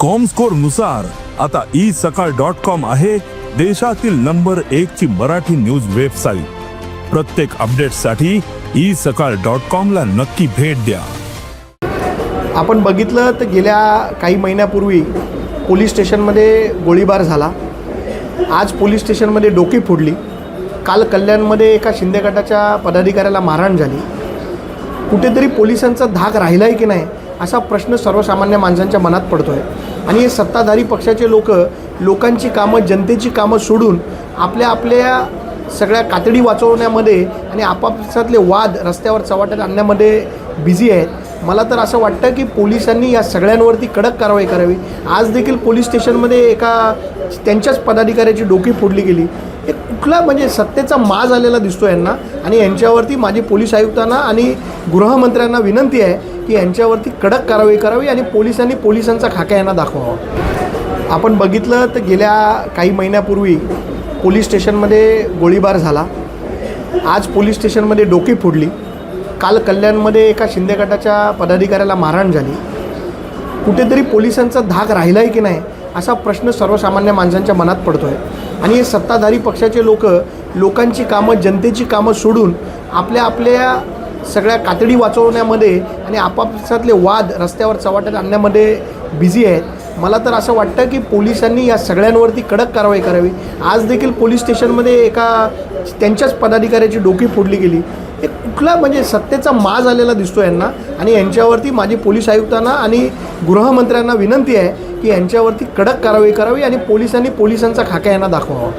कॉमस्कोरनुसार आता ई सकाळ dot com आहे देशातील नंबर एक ची मराठी न्यूज वेबसाईट प्रत्येक अपडेटसाठी ई सकाळ डॉट कॉम ला नक्की भेट द्या. आपण बघितलं तर गेल्या काही महिन्यापूर्वी पोलीस स्टेशनमध्ये गोळीबार झाला. आज पोलीस स्टेशनमध्ये डोकी फोडली. काल कल्याणमध्ये एका शिंदे गटाच्या पदाधिकाऱ्याला मारहाण झाली. कुठेतरी पोलिसांचा धाक राहिला आहे की नाही असा प्रश्न सर्वसामान्य माणसांच्या मनात पडतो आहे आणि हे सत्ताधारी पक्षाचे लोक लोकांची कामं जनतेची कामं सोडून आपल्या आपल्या सगळ्या कातडी वाचवण्यामध्ये आणि आपापसातले वाद रस्त्यावर चव्हाट्यात आणण्यामध्ये बिझी आहेत. मला तर असं वाटतं की पोलिसांनी या सगळ्यांवरती कडक कारवाई करावी. आज देखील पोलीस स्टेशनमध्ये एका त्यांच्याच पदाधिकाऱ्याची डोकी फोडली गेली. हे कुठला म्हणजे सत्तेचा माज आलेला दिसतो यांना आणि यांच्यावरती माझी पोलीस आयुक्तांना आणि गृहमंत्र्यांना विनंती आहे की यांच्यावरती कडक कारवाई करावी आणि पोलिसांनी पोलिसांचा खाका यांना दाखवावा. आपण बघितलं तर गेल्या काही महिन्यापूर्वी पोलीस स्टेशनमध्ये गोळीबार झाला. आज पोलीस स्टेशनमध्ये डोकी फोडली. काल कल्याणमध्ये एका शिंदे गटाच्या पदाधिकाऱ्याला मारहाण झाली. कुठेतरी पोलिसांचा धाक राहिला आहे की नाही असा प्रश्न सर्वसामान्य माणसांच्या मनात पडतो आहे आणि हे सत्ताधारी पक्षाचे लोक लोकांची कामं जनतेची कामं सोडून आपल्या आपल्या सगळ्या कातडी वाचवण्यामध्ये आणि आपापसातले वाद रस्त्यावर चव्हाट्यात आणण्यामध्ये बिझी आहेत. मला तर असं वाटतं की पोलिसांनी या सगळ्यांवरती कडक कारवाई करावी. आज देखील पोलीस स्टेशनमध्ये एका त्यांच्याच पदाधिकाऱ्याची डोकी फोडली गेली. हे कुठला म्हणजे सत्तेचा माज आलेला दिसतो यांना. आणि यांच्यावरती माझी पोलीस आयुक्तांना आणि गृहमंत्र्यांना विनंती आहे की यांच्यावरती कडक कारवाई करावी आणि पोलिसांनी पोलिसांचा खाका यांना दाखवावा.